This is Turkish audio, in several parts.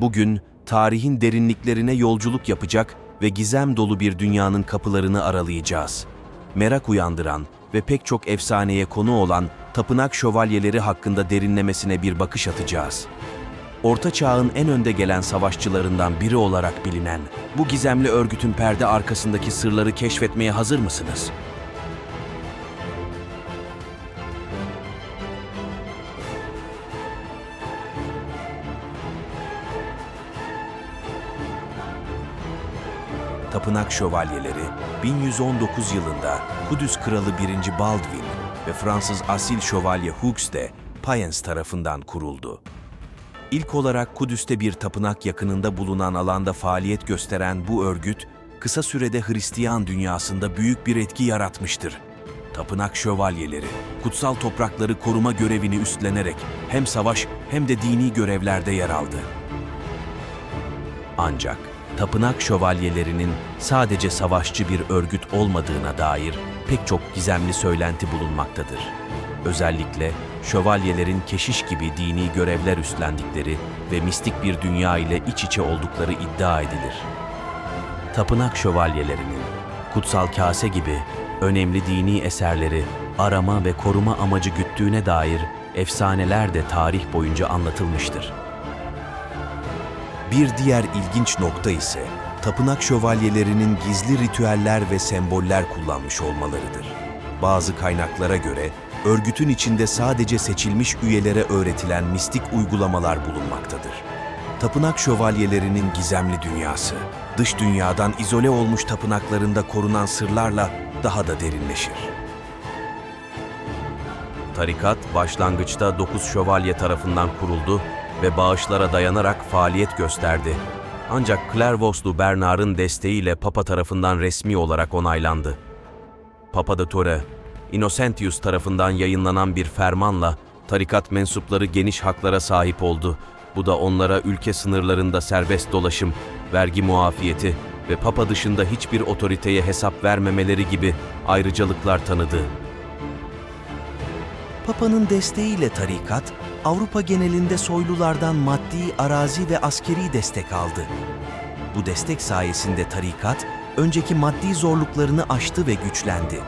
Bugün tarihin derinliklerine yolculuk yapacak ve gizem dolu bir dünyanın kapılarını aralayacağız. Merak uyandıran ve pek çok efsaneye konu olan tapınak şövalyeleri hakkında derinlemesine bir bakış atacağız. Orta Çağ'ın en önde gelen savaşçılarından biri olarak bilinen bu gizemli örgütün perde arkasındaki sırları keşfetmeye hazır mısınız? Tapınak Şövalyeleri 1119 yılında Kudüs Kralı 1. Baldwin ve Fransız asil şövalye Hughes de Payens tarafından kuruldu. İlk olarak Kudüs'te bir tapınak yakınında bulunan alanda faaliyet gösteren bu örgüt, kısa sürede Hristiyan dünyasında büyük bir etki yaratmıştır. Tapınak şövalyeleri, kutsal toprakları koruma görevini üstlenerek hem savaş hem de dini görevlerde yer aldı. Ancak tapınak şövalyelerinin sadece savaşçı bir örgüt olmadığına dair pek çok gizemli söylenti bulunmaktadır. Özellikle şövalyelerin keşiş gibi dini görevler üstlendikleri ve mistik bir dünya ile iç içe oldukları iddia edilir. Tapınak şövalyelerinin kutsal kase gibi önemli dini eserleri arama ve koruma amacı güttüğüne dair efsaneler de tarih boyunca anlatılmıştır. Bir diğer ilginç nokta ise tapınak şövalyelerinin gizli ritüeller ve semboller kullanmış olmalarıdır. Bazı kaynaklara göre örgütün içinde sadece seçilmiş üyelere öğretilen mistik uygulamalar bulunmaktadır. Tapınak şövalyelerinin gizemli dünyası, dış dünyadan izole olmuş tapınaklarında korunan sırlarla daha da derinleşir. Tarikat başlangıçta 9 şövalye tarafından kuruldu ve bağışlara dayanarak faaliyet gösterdi. Ancak Clairvaux'lu Bernard'ın desteğiyle Papa tarafından resmi olarak onaylandı. Papa de Torre, Innocentius tarafından yayınlanan bir fermanla tarikat mensupları geniş haklara sahip oldu. Bu da onlara ülke sınırlarında serbest dolaşım, vergi muafiyeti ve Papa dışında hiçbir otoriteye hesap vermemeleri gibi ayrıcalıklar tanıdı. Papa'nın desteğiyle tarikat, Avrupa genelinde soylulardan maddi, arazi ve askeri destek aldı. Bu destek sayesinde tarikat, önceki maddi zorluklarını aştı ve güçlendi.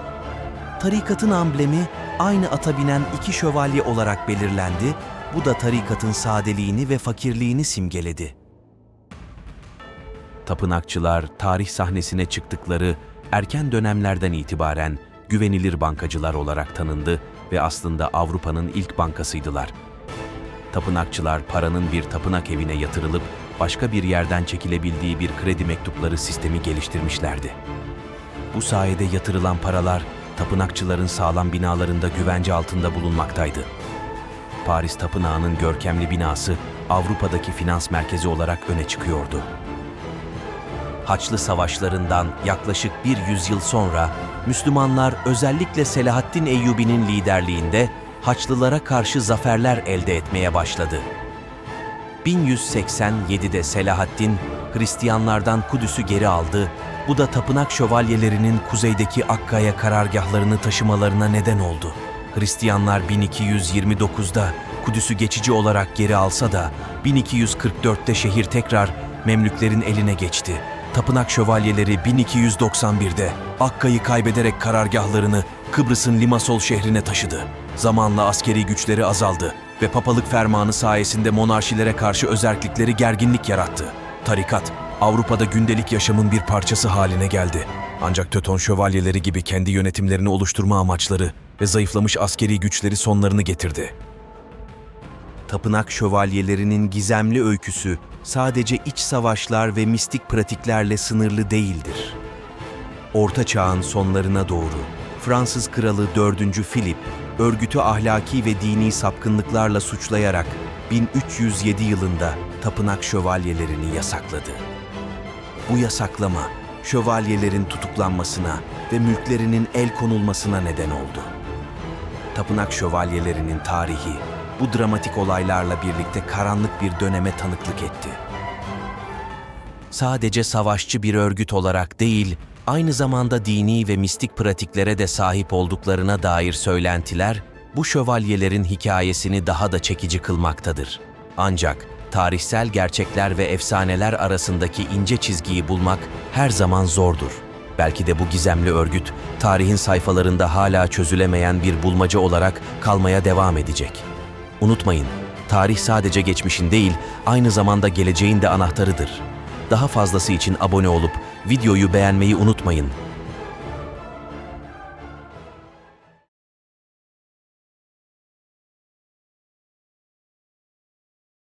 Tarikatın amblemi aynı ata binen iki şövalye olarak belirlendi, bu da tarikatın sadeliğini ve fakirliğini simgeledi. Tapınakçılar tarih sahnesine çıktıkları erken dönemlerden itibaren güvenilir bankacılar olarak tanındı ve aslında Avrupa'nın ilk bankasıydılar. Tapınakçılar paranın bir tapınak evine yatırılıp başka bir yerden çekilebildiği bir kredi mektupları sistemi geliştirmişlerdi. Bu sayede yatırılan paralar tapınakçıların sağlam binalarında güvence altında bulunmaktaydı. Paris Tapınağı'nın görkemli binası Avrupa'daki finans merkezi olarak öne çıkıyordu. Haçlı savaşlarından yaklaşık bir yüzyıl sonra Müslümanlar özellikle Selahaddin Eyyubi'nin liderliğinde Haçlılara karşı zaferler elde etmeye başladı. 1187'de Selahaddin Hristiyanlardan Kudüs'ü geri aldı. Bu da tapınak şövalyelerinin kuzeydeki Akka'ya karargahlarını taşımalarına neden oldu. Hristiyanlar 1229'da Kudüs'ü geçici olarak geri alsa da 1244'te şehir tekrar Memlüklerin eline geçti. Tapınak şövalyeleri 1291'de Akka'yı kaybederek karargahlarını Kıbrıs'ın Limasol şehrine taşıdı. Zamanla askeri güçleri azaldı ve papalık fermanı sayesinde monarşilere karşı özerklikleri gerginlik yarattı. Tarikat, Avrupa'da gündelik yaşamın bir parçası haline geldi. Ancak Töton şövalyeleri gibi kendi yönetimlerini oluşturma amaçları ve zayıflamış askeri güçleri sonlarını getirdi. Tapınak şövalyelerinin gizemli öyküsü sadece iç savaşlar ve mistik pratiklerle sınırlı değildir. Orta Çağ'ın sonlarına doğru Fransız kralı 4. Philip örgütü ahlaki ve dini sapkınlıklarla suçlayarak 1307 yılında tapınak şövalyelerini yasakladı. Bu yasaklama şövalyelerin tutuklanmasına ve mülklerinin el konulmasına neden oldu. Tapınak şövalyelerinin tarihi bu dramatik olaylarla birlikte karanlık bir döneme tanıklık etti. Sadece savaşçı bir örgüt olarak değil, aynı zamanda dini ve mistik pratiklere de sahip olduklarına dair söylentiler bu şövalyelerin hikayesini daha da çekici kılmaktadır. Ancak tarihsel gerçekler ve efsaneler arasındaki ince çizgiyi bulmak her zaman zordur. Belki de bu gizemli örgüt, tarihin sayfalarında hala çözülemeyen bir bulmaca olarak kalmaya devam edecek. Unutmayın, tarih sadece geçmişin değil, aynı zamanda geleceğin de anahtarıdır. Daha fazlası için abone olup videoyu beğenmeyi unutmayın.